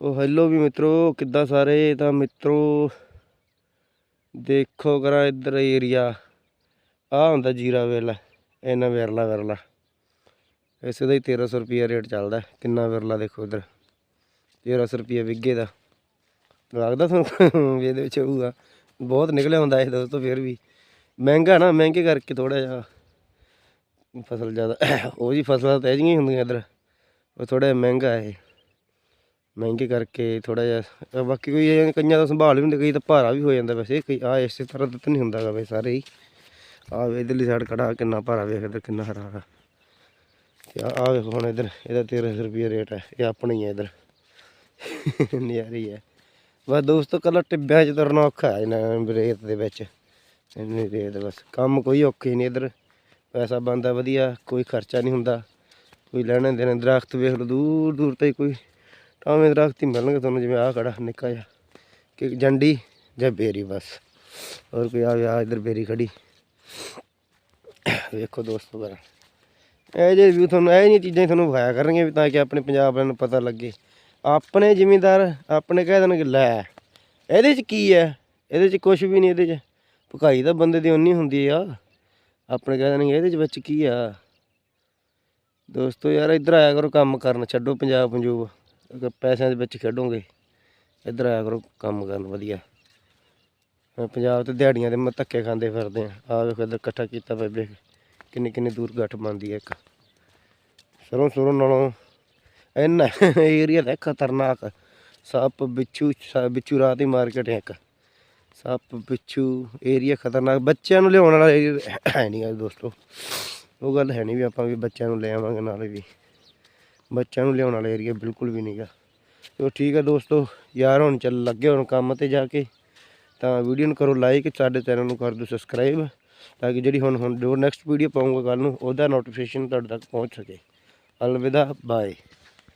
ਉਹ ਹੈਲੋ ਵੀ ਮਿੱਤਰੋ, ਕਿੱਦਾਂ ਸਾਰੇ? ਤਾਂ ਮਿੱਤਰੋ, ਦੇਖੋ ਕਰਾ ਇੱਧਰ ਏਰੀਆ ਆ ਹੁੰਦਾ ਜੀਰਾ ਵੇਲਾ ਇਹਨਾਂ ਵਿਰਲਾ ਵਿਰਲਾ। ਇਸੇ ਦਾ ਹੀ 1300 ਰੁਪਿਆ ਰੇਟ ਚੱਲਦਾ, ਕਿੰਨਾ ਵਿਰਲਾ ਦੇਖੋ ਇੱਧਰ। 1300 ਰੁਪਿਆ ਵਿੱਗੇ ਦਾ। ਲੱਗਦਾ ਤੁਹਾਨੂੰ ਇਹਦੇ ਵਿੱਚ ਹੋਊਗਾ। ਬਹੁਤ ਨਿਕਲਿਆ ਹੁੰਦਾ ਇਹ ਦੋਸਤੋ ਫਿਰ ਵੀ। ਮਹਿੰਗਾ ਨਾ, ਮਹਿੰਗੇ ਕਰਕੇ ਥੋੜਾ ਜਿਹਾ ਫਸਲ ਜ਼ਿਆਦਾ, ਉਹ ਜੀ ਫਸਲਾਂ ਤਾਂ ਜਿਹੀਆਂ ਹੀ ਹੁੰਦੀਆਂ ਇੱਧਰ। ਉਹ ਥੋੜਾ ਮਹਿੰਗਾ ਹੈ ਇਹ। ਮਹਿੰਗੇ ਕਰਕੇ ਥੋੜਾ ਜਿਹਾ ਬਾਕੀ ਕੋਈ ਇਹ ਕਈਆਂ ਦਾ ਸੰਭਾਲ ਵੀ ਹੁੰਦੇ, ਕਈ ਤਾਂ ਭਾਰਾ ਵੀ ਹੋ ਜਾਂਦਾ ਵੈਸੇ, ਕਈ ਆ ਇਸੇ ਤਰ੍ਹਾਂ ਦਾ ਤਾਂ ਨਹੀਂ ਹੁੰਦਾ ਗਾ ਵੈਸੇ ਸਾਰੇ ਹੀ। ਆ ਵੇ ਇਧਰਲੀ ਸਾਈਡ ਖੜਾ, ਕਿੰਨਾ ਭਾਰਾ ਵੇਖ ਇੱਧਰ, ਕਿੰਨਾ ਹਰਾ ਹਰਾ ਤੇ ਆ ਵੇਖੋ ਹੁਣ ਇੱਧਰ, ਇਹਦਾ 1300 ਰੁਪਏ ਰੇਟ ਹੈ, ਇਹ ਆਪਣਾ ਹੀ ਹੈ ਇੱਧਰ। ਨਿਆਰੀ ਹੈ ਬਸ ਦੋਸਤੋ ਕੱਲਾ ਟਿੱਬਿਆਂ 'ਚ ਤੁਰਨਾ ਔਖਾ ਹੈ ਇਹਨਾਂ ਰੇਤ ਦੇ ਵਿੱਚ। ਇੰਨੀ ਰੇਤ ਬਸ, ਕੰਮ ਕੋਈ ਔਖੇ ਨਹੀਂ ਇੱਧਰ। ਪੈਸਾ ਬਣਦਾ ਵਧੀਆ, ਕੋਈ ਖਰਚਾ ਨਹੀਂ ਹੁੰਦਾ। ਕੋਈ ਲੈਣੇ ਦੇਣਾ ਦਰਖਤ ਵੇਖ ਲਓ ਦੂਰ ਦੂਰ ਤੱਕ ਕੋਈ ਟਾਵੇਂ ਦਰਖਤ ਹੀ ਮਿਲਣਗੇ ਤੁਹਾਨੂੰ, ਜਿਵੇਂ ਆਹ ਖੜਾ ਨਿੱਕਾ ਜਿਹਾ, ਕਿ ਜੰਡੀ ਜਾਂ ਬੇਰੀ ਬਸ। ਹੋਰ ਕੋਈ ਆ ਆ ਇੱਧਰ ਬੇਰੀ ਖੜੀ। ਵੇਖੋ ਦੋਸਤੋ ਕਰ ਇਹ ਜੇ ਵੀ ਤੁਹਾਨੂੰ, ਇਹ ਜਿਹੀਆਂ ਚੀਜ਼ਾਂ ਤੁਹਾਨੂੰ ਵਿਖਾਇਆ ਕਰਨਗੇ ਵੀ ਤਾਂ ਕਿ ਆਪਣੇ ਪੰਜਾਬ ਵਾਲਿਆਂ ਨੂੰ ਪਤਾ ਲੱਗੇ। ਆਪਣੇ ਜ਼ਿਮੀਂਦਾਰ ਆਪਣੇ ਕਹਿ ਦੇਣਗੇ, ਲੈ, ਇਹਦੇ 'ਚ ਕੀ ਹੈ? ਇਹਦੇ 'ਚ ਕੁਝ ਵੀ ਨਹੀਂ ਇਹਦੇ 'ਚ। ਭਕਾਈ ਤਾਂ ਬੰਦੇ ਦੀ ਉਨੀ ਹੁੰਦੀ ਆ। ਆਪਣੇ ਕਹਿ ਦੇਣਗੇ, ਇਹਦੇ 'ਚ ਵਿੱਚ ਕੀ ਆ? ਦੋਸਤੋ ਯਾਰ, ਇੱਧਰ ਆਇਆ ਕਰੋ, ਕੰਮ ਕਰਨ, ਛੱਡੋ ਪੰਜਾਬ ਪੰਜੂਬ ਅਗਰ ਪੈਸਿਆਂ ਦੇ ਵਿੱਚ ਖੇਡੋਗੇ। ਇੱਧਰ ਆਇਆ ਕਰੋ, ਕੰਮ ਕਰਨ, ਵਧੀਆ। ਪੰਜਾਬ ਤੇ ਦਿਹਾੜੀਆਂ ਦੇ ਮ ਧੱਕੇ ਖਾਂਦੇ ਫਿਰਦੇ ਆ। ਆ ਵੇਖੋ ਇੱਧਰ ਇਕੱਠਾ ਕੀਤਾ ਪਿਆ ਵੇਖ ਕਿੰਨੀ ਕਿੰਨੀ ਦੂਰ ਗੱਠ ਬਣਦੀ ਹੈ ਇੱਕ। ਸਰੋਂ ਸਰੋਂ ਨਾਲੋਂ ਇੰਨਾ ਏਰੀਆ ਦਾ ਖਤਰਨਾਕ। ਸੱਪ, ਬਿੱਛੂ, ਸ- ਬਿੱਛੂ ਰਾਤ ਹੀ ਮਾਰਕੀਟ ਹੈ ਇੱਕ। ਸੱਪ, ਬਿੱਛੂ ਏਰੀਆ ਖਤਰਨਾਕ। ਬੱਚਿਆਂ ਨੂੰ ਲਿਆਉਣ ਵਾਲਾ area ਹੈ ਨਹੀਂ ਗਾ ਦੋਸਤੋ। ਉਹ ਗੱਲ ਹੈ ਨਹੀਂ ਵੀ ਆਪਾਂ ਵੀ ਬੱਚਿਆਂ ਨੂੰ ਲੈ ਆਵਾਂਗੇ ਨਾਲੇ ਵੀ। ਬੱਚਿਆਂ ਨੂੰ ਲਿਆਉਣ ਵਾਲਾ ਏਰੀਆ ਬਿਲਕੁਲ ਵੀ ਨਹੀਂਗਾ ਚਲੋ ਠੀਕ ਹੈ ਦੋਸਤੋ, ਯਾਰ ਹੁਣ ਚੱਲ ਲੱਗੇ ਹੁਣ ਕੰਮ ਤੇ ਜਾ ਕੇ। ਤਾਂ ਵੀਡੀਓ ਨੂੰ ਕਰੋ ਲਾਈਕ, ਸਾਡੇ ਚੈਨਲ ਨੂੰ ਕਰ ਦਿਓ ਸਬਸਕ੍ਰਾਈਬ, ਤਾਂ ਕਿ ਜਿਹੜੀ ਹੁਣ ਹੁਣ ਜੋ ਨੈਕਸਟ ਵੀਡੀਓ ਪਾਉਂਗਾ ਕੱਲ ਨੂੰ, ਉਹਦਾ ਨੋਟੀਫਿਕੇਸ਼ਨ ਤੁਹਾਡੇ ਤੱਕ ਪਹੁੰਚ ਸਕੇ। ਅਲਵਿਦਾ ਬਾਏ